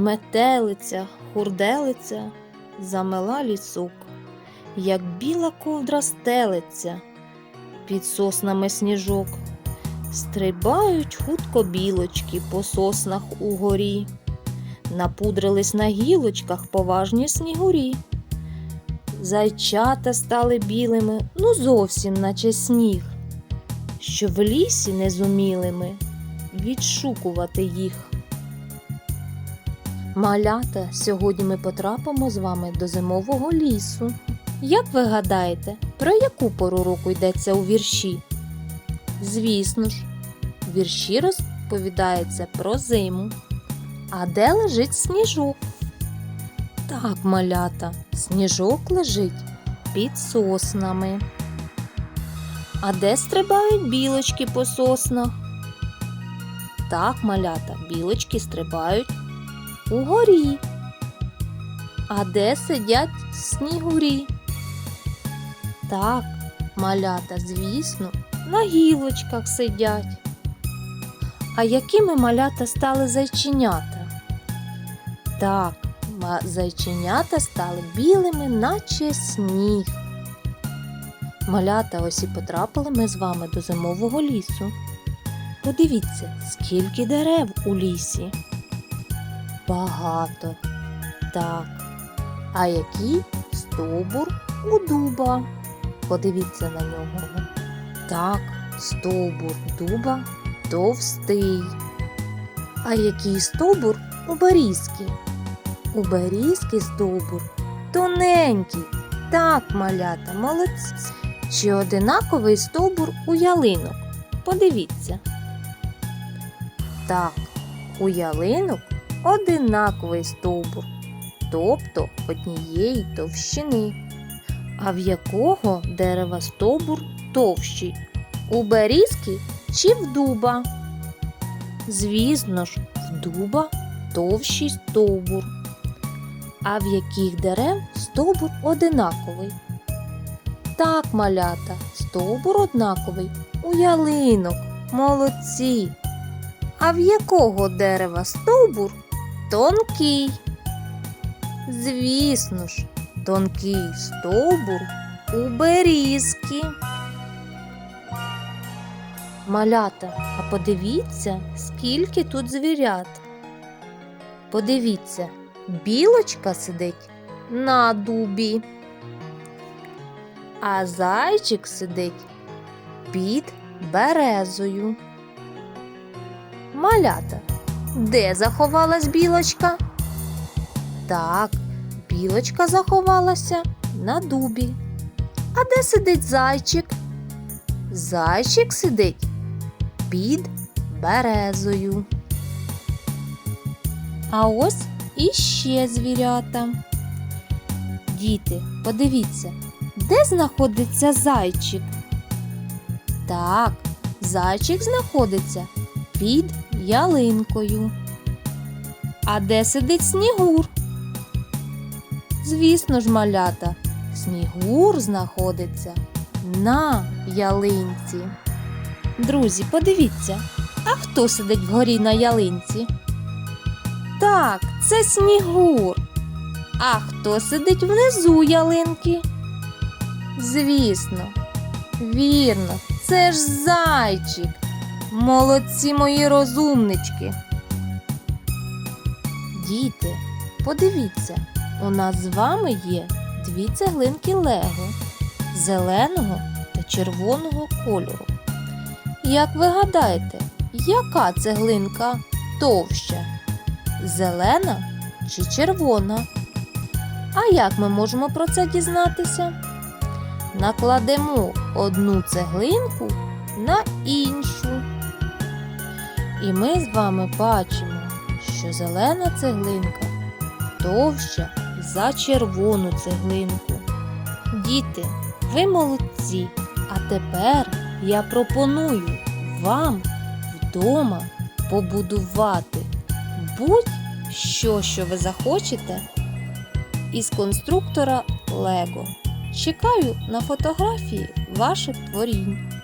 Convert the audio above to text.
Метелиця, хурделиця замела лісок, як біла ковдра стелиться, під соснами сніжок. Стрибають хутко білочки по соснах угорі, напудрились на гілочках поважні снігурі. Зайчата стали білими, ну зовсім наче сніг, що в лісі не зумілими відшукувати їх. Малята, сьогодні ми потрапимо з вами до зимового лісу. Як ви гадаєте, про яку пору року йдеться у вірші? Звісно ж, вірші розповідається про зиму. А де лежить сніжок? Так, малята, сніжок лежить під соснами. А де стрибають білочки по соснах? Так, малята, білочки стрибають угорі. А де сидять снігурі? Так, малята, звісно, на гілочках сидять. А якими малята стали зайченята? Так, зайченята стали білими, наче сніг. Малята ось і потрапили ми з вами до зимового лісу. Подивіться, скільки дерев у лісі. Багато. Так. А який стовбур у дуба? Подивіться на нього. Так, стовбур дуба товстий. А який стовбур у берізки? У берізки стовбур тоненький. Так, малята, молодці. Чи одинаковий стовбур у ялинок? Подивіться. Так, у ялинок одинаковий стовбур, тобто однієї товщини. А в якого дерева стовбур товщий? У берізки чи в дуба? Звісно ж, в дуба товщий стовбур. А в яких дерев стовбур одинаковий? Так, малята, стовбур однаковий у ялинок. Молодці. А в якого дерева стовбур тонкий? Звісно ж, тонкий стовбур у берізки. Малята, а подивіться, скільки тут звірят. Подивіться, білочка сидить на дубі, а зайчик сидить під березою. Малята, де заховалась білочка? Так, білочка заховалася на дубі. А де сидить зайчик? Зайчик сидить під березою. А ось іще звірята. Діти, подивіться, де знаходиться зайчик? Так, зайчик знаходиться під ялинкою. А де сидить снігур? Звісно ж, малята, снігур знаходиться на ялинці. Друзі, подивіться, а хто сидить вгорі на ялинці? Так, це снігур. А хто сидить внизу ялинки? Звісно, вірно, це ж зайчик. Молодці мої розумнички. Діти, подивіться, у нас з вами є дві цеглинки Лего зеленого та червоного кольору. Як ви гадаєте, яка цеглинка товща? Зелена чи червона? А як ми можемо про це дізнатися? Накладемо одну цеглинку на іншу. І ми з вами бачимо, що зелена цеглинка товща за червону цеглинку. Діти, ви молодці. А тепер я пропоную вам вдома побудувати будь-що, що ви захочете із конструктора Лего. Чекаю на фотографії ваших творінь.